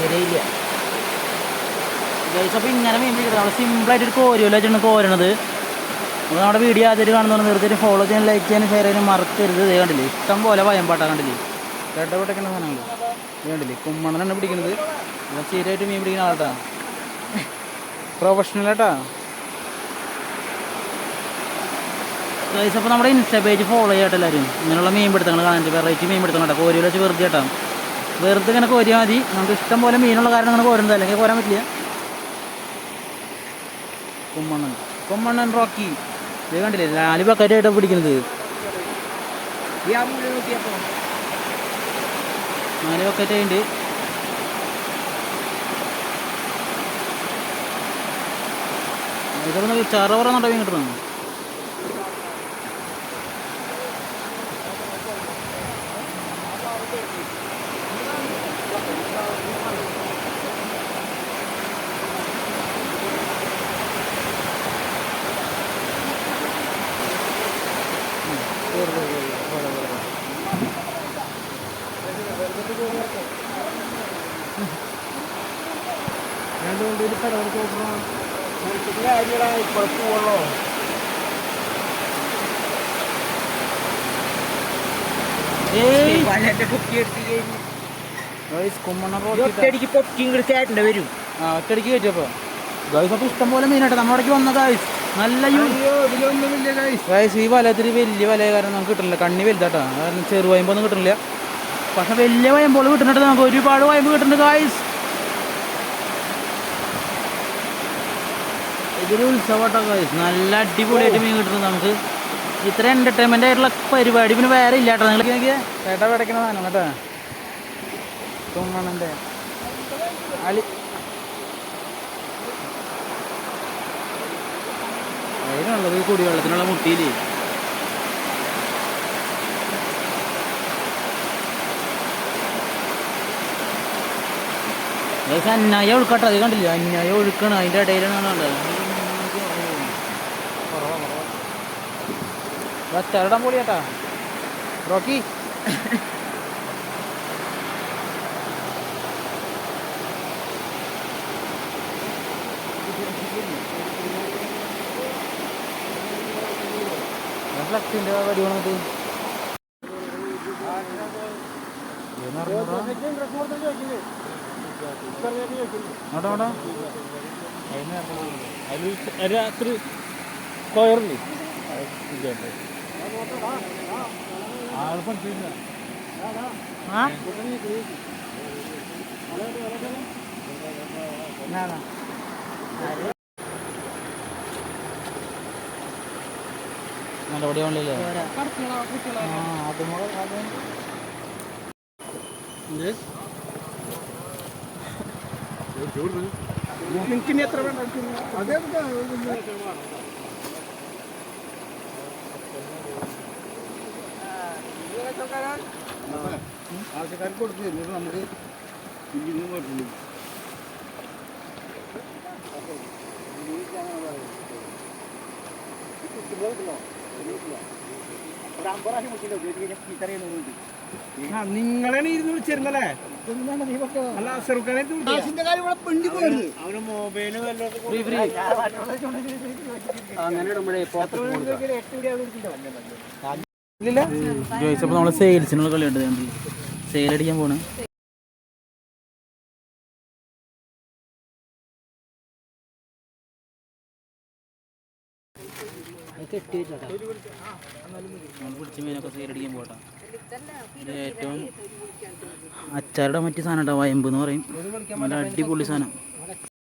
ശരിയില്ല ഗൈസ് അപ്പോൾ ഇങ്ങനെ മീൻ പിടിക്കുന്നത് നമ്മൾ സിമ്പിളായിട്ട് ഒരു കോരുമല്ലോ വെച്ചിട്ട് കോരണത്. അപ്പോൾ നമ്മുടെ വീഡിയോ ആദ്യമായിട്ട് കാണുന്നവർ തീർച്ചയായിട്ടും ഫോളോ ചെയ്യാൻ ലൈക്ക് ചെയ്യാനും ഷെയർ ചെയ്യാനും മറക്കരുത്. ഇത് കണ്ടില്ലേ? ഇഷ്ടം പോലെ വയമ്പാട്ടാ കണ്ടില്ലേ? കേട്ടപ്പെട്ടൊക്കെ സാധനങ്ങൾ ഇത് കണ്ടില്ലേ? കുമ്മണ്ണനാണ് പിടിക്കുന്നത് ഇവൻ സ്ഥിരമായിട്ട് മീൻ പിടിക്കുന്ന പ്രൊഫഷണൽ ആട്ടാ. ഗൈസ് അപ്പോൾ നമ്മുടെ ഇൻസ്റ്റാ പേജ് ഫോളോ ചെയ്യട്ടെ എല്ലാവരും. ഇങ്ങനെയുള്ള മീൻ പിടുത്തങ്ങൾ കാണാൻ വെറൈറ്റി മീൻ പിടുത്തങ്ങൾ കേട്ടോ കോരിയിൽ വെച്ച് വെറുതെ കേട്ടോ വെറുതെ ഇങ്ങനെ കോരിയാൽ മതി. നമുക്ക് ഇഷ്ടം പോലെ മീനുള്ള കാരണം അങ്ങനെ കോരുന്നത്. അല്ലെങ്കിൽ കോരാൻ പറ്റില്ല. കുമ്മണ്ണൻ. കുമ്മണ്ണൻ റോക്കി. ഇത് കണ്ടില്ലേ? നാല് ബക്കറ്റായിട്ടാണ് പിടിക്കുന്നത്. നാല് ബക്കറ്റായിട്ടുണ്ട്. ഇതൊക്കെ ഒറ്റയടിക്ക് പൊക്കി ഇങ്ങോട്ട് ചേട്ടന്റെ വരും. ആ ഒറ്റയടിക്ക് കഴിച്ചപ്പോ ഗൈസ് ഇഷ്ടം പോലെ മീനായിട്ട് നമ്മുടെ വന്ന ഗൈസ്. നല്ല ഗൈസ് ഈ വലത്തിൽ വലിയ വല കാരണം നമുക്ക് കിട്ടില്ല കണ്ണി വലുതാട്ടാ. കാരണം ചെറു വയമ്പൊന്നും കിട്ടില്ല പക്ഷെ വലിയ വയമ്പോൾ കിട്ടുന്നുണ്ട് നമുക്ക് ഒരുപാട് വയമ്പ് കിട്ടുന്നുണ്ട് ഗൈസ് ഇതൊരു ഉത്സവട്ടോ ഗൈസ് നല്ല അടിപൊളിയായിട്ട് മീൻ കിട്ടുന്നത് നമുക്ക്. ഇത്ര എന്റർടൈൻമെന്റ് ആയിട്ടുള്ള പരിപാടി പിന്നെ വേറെ ഇല്ല കേട്ടോ. നിങ്ങൾ ചേട്ടാ പിടയ്ക്കണ സാധനം കേട്ടോ. തുമ്മണന്റെ അലി അതിനുള്ളത് കുടിവെള്ളത്തിനുള്ള മുട്ടിയില്ലേ? ഏകദേശം അന്യായ ഒഴുക്കട്ടോ അത് കണ്ടില്ല? അന്യായ ഒഴുക്കാണ് അതിന്റെ ഇടയിലാണ് കണ്ടത് അച്ചാറിടാൻ പൊളി ചേട്ടാ റോക്കി. ഫ്ലക്സിന്റെ വടി വന്നിട്ട്. രാത്രി സ്ക്വയറില്ലേ ആ നാ നാ നല്ല പൊടി കൊണ്ടില്ലേ ആ? അതും ഇത്? നിങ്ങൾക്ക് ഇനി എത്ര വേണ്ട അതേ ആൾക്കാർക്ക് കൊടുത്തു എന്നിട്ട് നമുക്ക് ഇതിന് പറ്റുള്ളൂ നിങ്ങളാണ് ഇരുന്ന് വിളിച്ചിരുന്നല്ലേ? അല്ല ഫ്രീ അങ്ങനെ ഇടുമ്പോഴേ സെയിൽസിനുള്ള കളിയുണ്ട് സെയിൽ അടിക്കാൻ പോണ്. അടിക്കാൻ പോട്ടാ അച്ചാരുടെ മറ്റു സാധനം വയമ്പ് എന്ന് പറയും. നല്ല അടിപൊളി സാധനം.